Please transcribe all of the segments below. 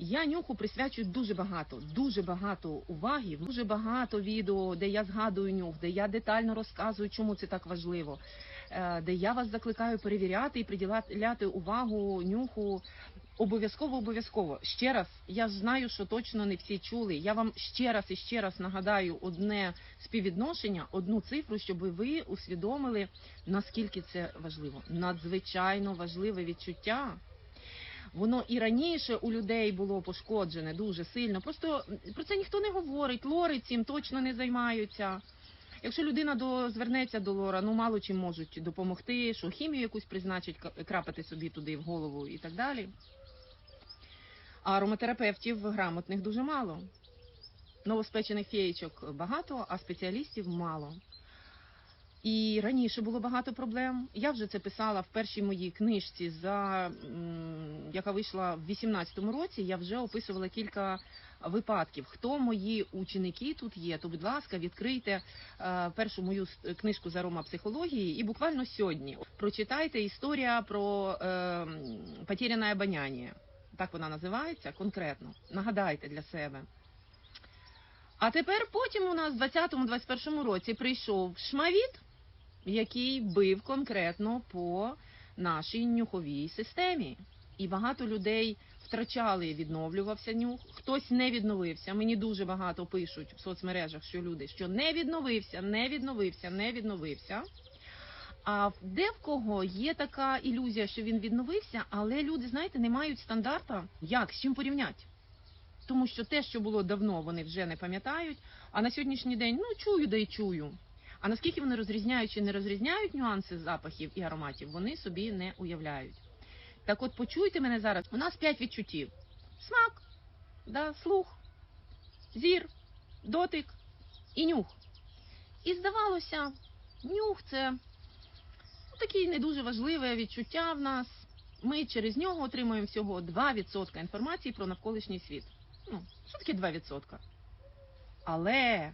Я нюху присвячую дуже багато, дуже багато уваги, дуже багато відео, де я згадую нюх, де я детально розказую, чому це так важливо, е, де я вас закликаю перевіряти і приділяти увагу нюху. Обов'язково, обов'язково. Ще раз, я знаю, що точно не всі чули. Я вам ще раз і ще раз нагадаю одне співвідношення, одну цифру, щоб ви усвідомили, наскільки це важливо. Надзвичайно важливе відчуття. Воно і раніше у людей було пошкоджене дуже сильно. Просто про це ніхто не говорить. Лори цим точно не займаються. Якщо людина до звернеться до лора, ну мало чим можуть допомогти, що хімію якусь призначить, крапати собі туди в голову і так далі. А ароматерапевтів грамотних дуже мало. Новоспечених феєчок багато, а спеціалістів мало. І раніше було багато проблем. Я вже це писала в першій моїй книжці, за, яка вийшла в 18-му році. Я вже описувала кілька випадків. Хто мої ученики тут є, то, будь ласка, відкрийте е, першу мою книжку з аромапсихології і буквально сьогодні прочитайте історія про е, потеряне обоняння. Так вона називається конкретно. Нагадайте для себе. А тепер потім у нас в 20-21 році прийшов шмавіт, який бив конкретно по нашій нюховій системі. І багато людей втрачали, відновлювався нюх. Хтось не відновився. Мені дуже багато пишуть в соцмережах, що люди, що не відновився, не відновився, не відновився. А де в кого є така ілюзія, що він відновився, але люди, знаєте, не мають стандарта. Як з чим порівняти? Тому що те, що було давно, вони вже не пам'ятають. А на сьогоднішній день ну чую, да й чую. А наскільки вони розрізняють чи не розрізняють нюанси запахів і ароматів, вони собі не уявляють. Так от почуйте мене зараз. У нас п'ять відчуттів: смак, да, слух, зір, дотик і нюх. І здавалося, нюх це ну, таке не дуже важливе відчуття в нас. Ми через нього отримуємо всього 2% інформації про навколишній світ. Ну, що таке 2%? Але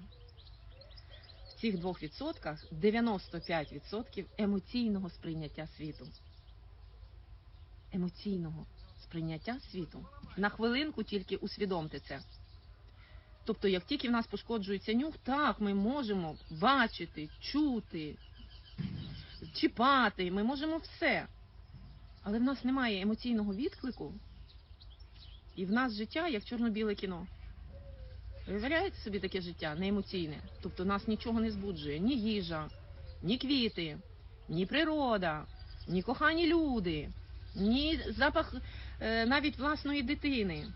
в цих 2% 95% емоційного сприйняття світу. Емоційного сприйняття світу. На хвилинку тільки усвідомте це. Тобто, як тільки в нас пошкоджується нюх, так, ми можемо бачити, чути, чіпати, ми можемо все. Але в нас немає емоційного відклику, і в нас життя як чорно-біле кіно. Виявляєте собі таке життя неемоційне. Тобто нас нічого не збуджує, ні їжа, ні квіти, ні природа, ні кохані люди, ні запах е, навіть власної дитини.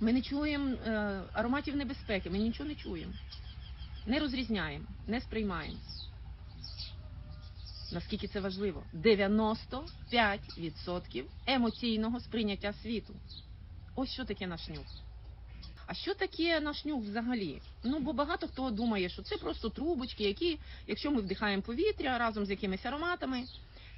Ми не чуємо е, ароматів небезпеки, ми нічого не чуємо. Не розрізняємо, не сприймаємо. Наскільки це важливо? 95% емоційного сприйняття світу. Ось що таке наш нюх. А що таке наш нюх взагалі? Ну, бо багато хто думає, що це просто трубочки, які, якщо ми вдихаємо повітря разом з якимись ароматами,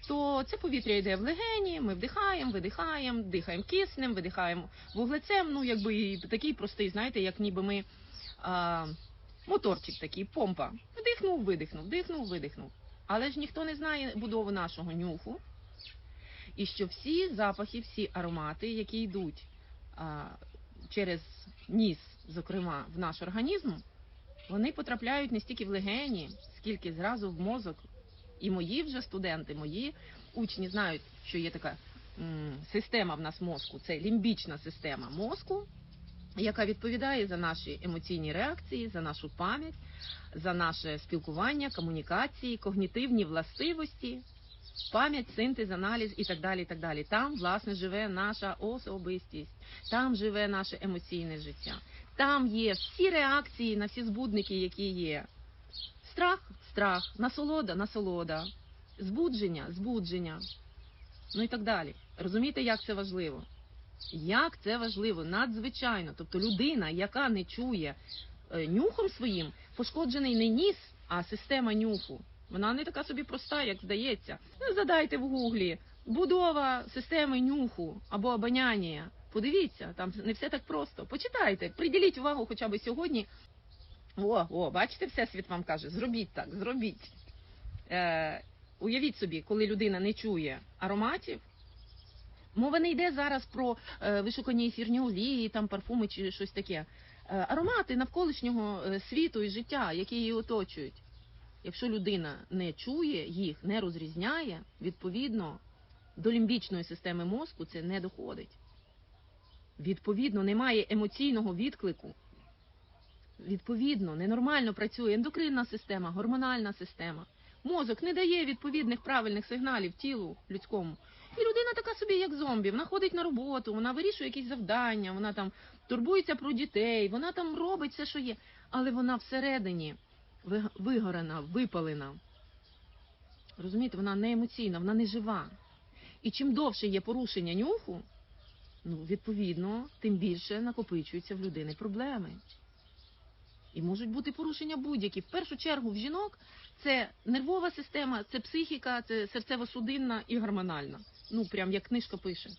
то це повітря йде в легені, ми вдихаємо, видихаємо, дихаємо киснем, видихаємо вуглецем. Ну, якби такий простий, знаєте, як ніби ми а, моторчик такий, помпа. Вдихнув, видихнув, вдихнув, видихнув. Але ж ніхто не знає будову нашого нюху. І що всі запахи, всі аромати, які йдуть а, через ніс, зокрема, в наш організм, вони потрапляють не стільки в легені, скільки зразу в мозок. І мої вже студенти, мої учні знають, що є така система в нас мозку, це лімбічна система мозку, яка відповідає за наші емоційні реакції, за нашу пам'ять, за наше спілкування, комунікації, когнітивні властивості, пам'ять, синтез, аналіз і так далі. і так далі. Там, власне, живе наша особистість, там живе наше емоційне життя. Там є всі реакції на всі збудники, які є. Страх страх, насолода насолода, збудження збудження. Ну і так далі. Розумієте, як це важливо? Як це важливо, надзвичайно. Тобто людина, яка не чує е, нюхом своїм, пошкоджений не ніс, а система нюху. Вона не така собі проста, як здається. Ну, задайте в гуглі будова системи нюху або обоняння. Подивіться, там не все так просто. Почитайте, приділіть увагу хоча б сьогодні. О, о, бачите, всесвіт вам каже, зробіть так, зробіть. Е, уявіть собі, коли людина не чує ароматів, Мова не йде зараз про е, вишукані ефірні олії, там парфуми чи щось таке. Е, аромати навколишнього е, світу і життя, які її оточують. Якщо людина не чує їх, не розрізняє, відповідно до лімбічної системи мозку це не доходить. Відповідно, немає емоційного відклику. Відповідно, ненормально працює ендокринна система, гормональна система. Мозок не дає відповідних правильних сигналів тілу людському. І людина така собі, як зомбі. Вона ходить на роботу, вона вирішує якісь завдання, вона там турбується про дітей, вона там робить все, що є. Але вона всередині вигорена, випалена. Розумієте, вона не емоційна, вона не жива. І чим довше є порушення нюху, ну, відповідно, тим більше накопичуються в людини проблеми. І можуть бути порушення будь-які. В першу чергу в жінок це нервова система, це психіка, це серцево-судинна і гормональна. Ну, прям як книжка пише.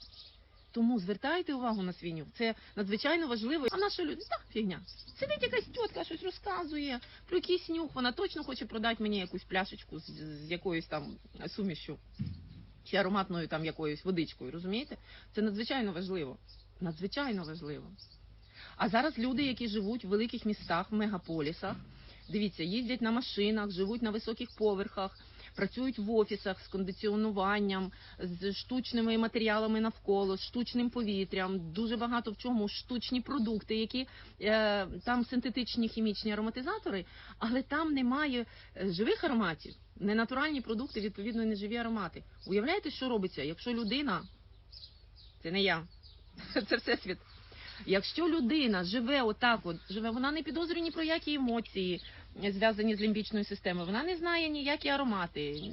Тому звертайте увагу на свій нюх. Це надзвичайно важливо. А наша людина, так, фігня. Сидить якась тітка, щось розказує про якийсь нюх. Вона точно хоче продати мені якусь пляшечку з, з якоюсь там сумішю чи ароматною там якоюсь водичкою. Розумієте? Це надзвичайно важливо. Надзвичайно важливо. А зараз люди, які живуть в великих містах, в мегаполісах, дивіться, їздять на машинах, живуть на високих поверхах, працюють в офісах з кондиціонуванням, з штучними матеріалами навколо, з штучним повітрям, дуже багато в чому штучні продукти, які е, там синтетичні хімічні ароматизатори, але там немає е, живих ароматів, не натуральні продукти, відповідно, не живі аромати. Уявляєте, що робиться, якщо людина, це не я, це всесвіт. Якщо людина живе отак, от живе, вона не підозрює ні про які емоції е, зв'язані з лімбічною системою, вона не знає ніякі аромати.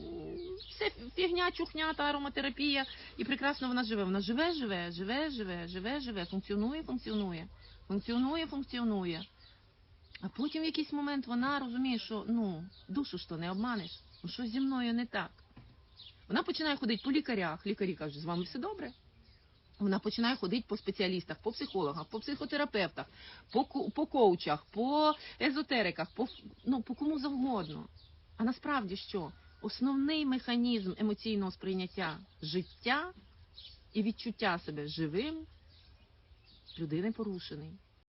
Все фігня, чухня та ароматерапія, і прекрасно вона живе. Вона живе, живе, живе, живе, живе, живе, функціонує, функціонує, функціонує, функціонує. А потім в якийсь момент вона розуміє, що ну душу ж то не обманеш, ну щось зі мною не так. Вона починає ходити по лікарях. Лікарі кажуть, з вами все добре. Вона починає ходити по спеціалістах, по психологах, по психотерапевтах, по, по коучах, по езотериках, по, ну, по кому завгодно. А насправді що? Основний механізм емоційного сприйняття життя і відчуття себе живим людини порушений.